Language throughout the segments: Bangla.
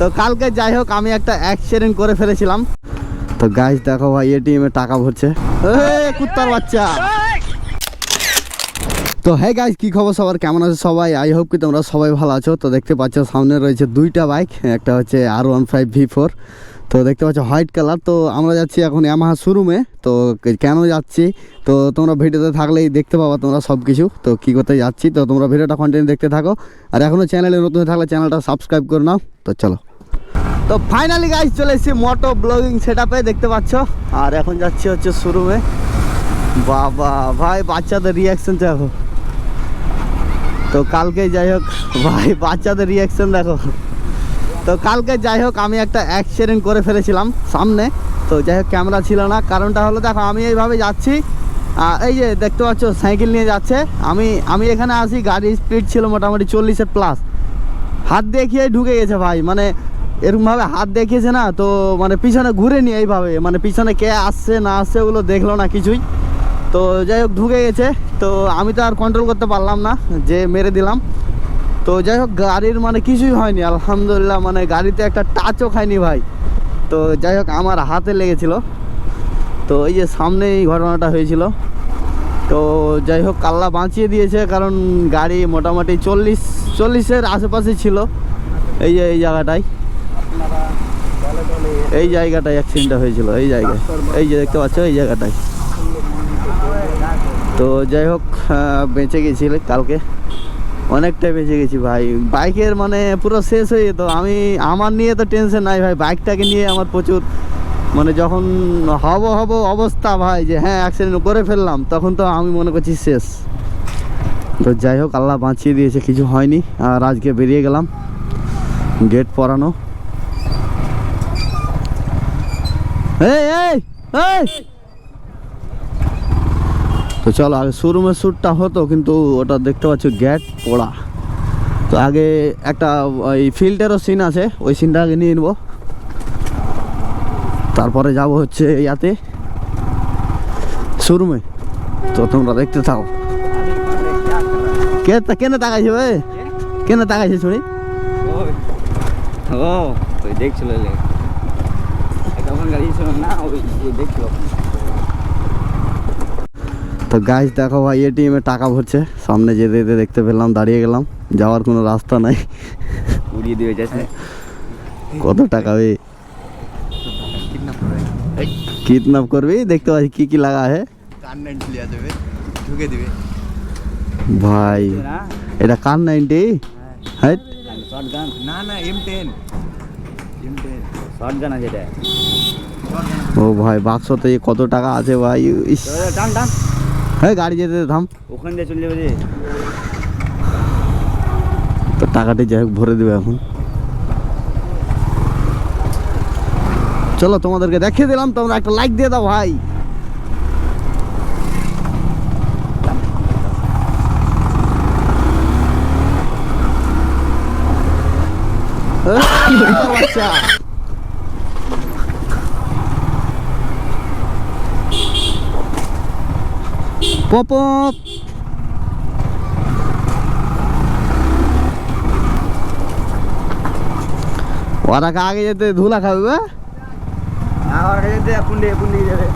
তো কালকে যাই হোক, আমি একটা অ্যাক্সিডেন্ট করে ফেলেছিলাম। তো গাইজ দেখো ভাই এটিএম এ টাকা ভরছে। কুত্তার বাচ্চা। তো হ্যাঁ গাইজ কি খবর সবার? কেমন আছে সবাই? আই হোপ কি তোমরা সবাই ভালো আছো। তো দেখতে পাচ্ছ, সামনে রয়েছে দুইটা বাইক একটা হচ্ছে R one five V four তো দেখতে পাচ্ছ হোয়াইট কালার তো আমরা যাচ্ছি এখন ইয়ামাহা শোরুমে তো কেন যাচ্ছি? তো তোমরা ভিডিওতে থাকলেই দেখতে পাবা তোমরা সব কিছু তো কী করতে যাচ্ছি? তো তোমরা ভিডিওটা কন্টিনিউ দেখতে থাকো। আর এখনও চ্যানেলে নতুন থাকলে চ্যানেলটা সাবস্ক্রাইব করে নাও। তো চলো। তো ফাইনালি গাইজ চলে এসেছি মোটো ব্লগিং সেট দেখতে পাচ্ছ? আর এখন যাচ্ছি হচ্ছে শোরুমে বাবা, ভাই, বাচ্চাদের রিয়াকশন দেখো। তো কালকে যাই হোক, ভাই, বাচ্চাদের রিয়াকশন দেখো। তো কালকে যাই হোক, আমি একটা অ্যাক্সিডেন্ট করে ফেলেছিলাম সামনে। তো যাই হোক ক্যামেরা ছিল না। কারণটা হলো, দেখো, আমি এইভাবে যাচ্ছি। এই যে দেখতে পাচ্ছ, সাইকেল নিয়ে যাচ্ছে। আমি আমি এখানে আসি গাড়ির স্পিড ছিল মোটামুটি চল্লিশের প্লাস হাত দেখিয়ে ঢুকে গেছে, ভাই। মানে এরকমভাবে হাত দেখিয়েছে না, তো মানে পিছনে ঘুরে নি এইভাবে মানে পিছনে কে আসছে, না আসছে ওগুলো দেখল না কিছুই। তো যাই হোক, ঢুকে গেছে। তো আমি তো আর কন্ট্রোল করতে পারলাম না, যে মেরে দিলাম। তো যাই হোক, গাড়ির মানে কিছুই হয়নি, আলহামদুলিল্লাহ মানে গাড়িতে একটা টাচও খায়নি ভাই। তো যাই হোক, আমার হাতে লেগেছিল। তো এই যে সামনে এই ঘটনাটা হয়েছিল। তো যাই হোক কাল্লা বাঁচিয়ে দিয়েছে, কারণ গাড়ি মোটামুটি চল্লিশ, চল্লিশের আশেপাশে ছিল। এই যে, এই জায়গাটায়। এই জায়গাটায় অ্যাক্সিডেন্টটা হয়েছিল এই জায়গায়। এই যে দেখতে পাচ্ছ এই জায়গাটায়। তো যাই হোক বেঁচে গেছিল কালকে। অনেকটাই বেঁচে গেছি ভাই। বাইকের মানে পুরো শেষ হয়ে যেত। আমি আমার নিয়ে তো টেনশন নাই ভাই। বাইকটাকে নিয়ে আমার প্রচুর মানে যখন হব হব অবস্থা ভাই যে হ্যাঁ অ্যাক্সিডেন্ট করে ফেললাম তখন তো আমি মনে করছি শেষ। তো যাই হোক আল্লাহ বাঁচিয়ে দিয়েছে। কিছু হয়নি। আর আজকে বেরিয়ে গেলাম। গেট পরানো এই এই এই তো চলো, আগে শোরুমের শ্যুটটা হতো, কিন্তু ওটা দেখতে পাচ্ছ গ্যাট পোড়া। তো আগে একটা, ওই ফিল্টারও সিন আছে, ওই সিনটা আগে নিয়ে নেব। তারপরে যাব হচ্ছে ইয়াতে, শোরুমে। তো তোমরা দেখতে থাকো। কে কেন তাকাইছে ভাই কেন তাকাইছে, শুনি? ও ওই দেখছিল তখন গাড়ি ছিল না ওই যে তো গাছ দেখো ভাই এটিএমে টাকা ভরছে। সামনে যেতে যেতে দেখতে পেলাম দাঁড়িয়ে গেলাম। যাওয়ার কোনো রাস্তা নাই। উড়িয়ে দিয়ে যাচ্ছে। কত টাকা বে? কিডন্যাপ করবি? দেখতে পাচ্ছি কি কি লাগা দেবে। ঢুকে দিবে। ভাই এটা কার নাইনটি গান না না এম টেন এম টেন আছে এটা। ও ভাই বাক্সতে কত টাকা আছে ভাই? ইস। টান টান হ্যাঁ গাড়ি যেতে থাম। ওখান দিয়ে চলে যাবে তো টাকাটি যাই হোক ভরে দেবে এখন। চলো তোমাদেরকে দেখিয়ে দিলাম তোমরা একটা লাইক দিয়ে দাও ভাই। এই, বাচ্চা পপ ওরা আগে যেতে ধুলা খাবে বে? আমার কাছে দিয়ে কোন দিকে কোন দিকে যাবে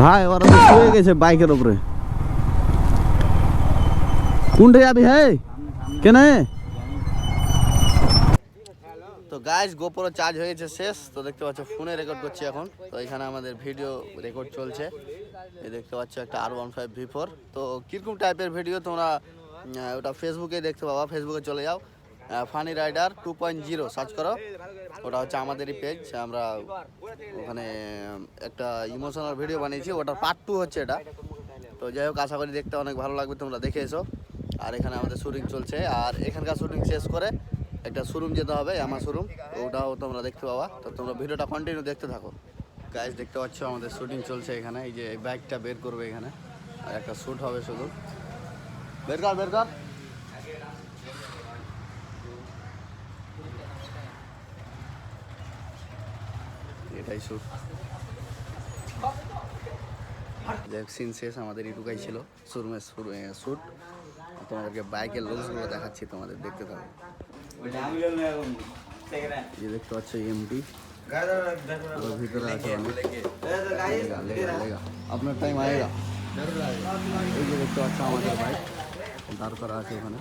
ভাই ওরা তো শুয়ে গেছে বাইকের উপরে কোনটা যাবি হে কেন তো গাইস গোপুরো চার্জ হয়ে গেছে শেষ। তো দেখতে পাচ্ছ ফোনে রেকর্ড করছি এখন। তো এখানে আমাদের ভিডিও রেকর্ড চলছে। এই দেখতে পাচ্ছ, একটা আর ওয়ান ফাইভ ভি ফোর তো কীরকম টাইপের ভিডিও তোমরা ওটা ফেসবুকে দেখতে পাবা। ফেসবুকে চলে যাও। Funny rider two point zero search করো। ওটা হচ্ছে আমাদেরই পেজ আমরা ওখানে একটা ইমোশনাল ভিডিও বানিয়েছি। ওটার পার্ট টু হচ্ছে এটা। তো যাই হোক, আশা করি দেখতে অনেক ভালো লাগবে। তোমরা দেখে এসো। আর এখানে আমাদের শুটিং চলছে। আর এখানকার শুটিং শেষ করে একটা শোরুম যেতে হবে, আমার শোরুম ওটাও তোমরা দেখতে পাওয়া তো তোমরা ভিডিওটা কন্টিনিউ দেখতে থাকো। গাইজ দেখতে পাচ্ছ আমাদের শুটিং চলছে এখানে। এই যে এই বাইকটা বের করবে এখানে। আর একটা শ্যুট হবে শুধু। বের কর বের কর। এটাই শ্যুট যাই হোক সিন শেষ আমাদের ইটুকাই ছিল শোরুমের শ্যুট তোমাদেরকে বাইকের লুকসগুলো দেখাচ্ছি তোমাদের দেখতে থাকো ওইটা আমি বললাম এখন সেকেন্ড যে দেখতে পাচ্ছ এমটি ওর ভিতরে আছে অনেক লেগা, লেগা, লেগা। আপনার টাইম আয়েগা এই যে দেখতে পাচ্ছ আমাদের বাইক দাঁড় করা আছে ওখানে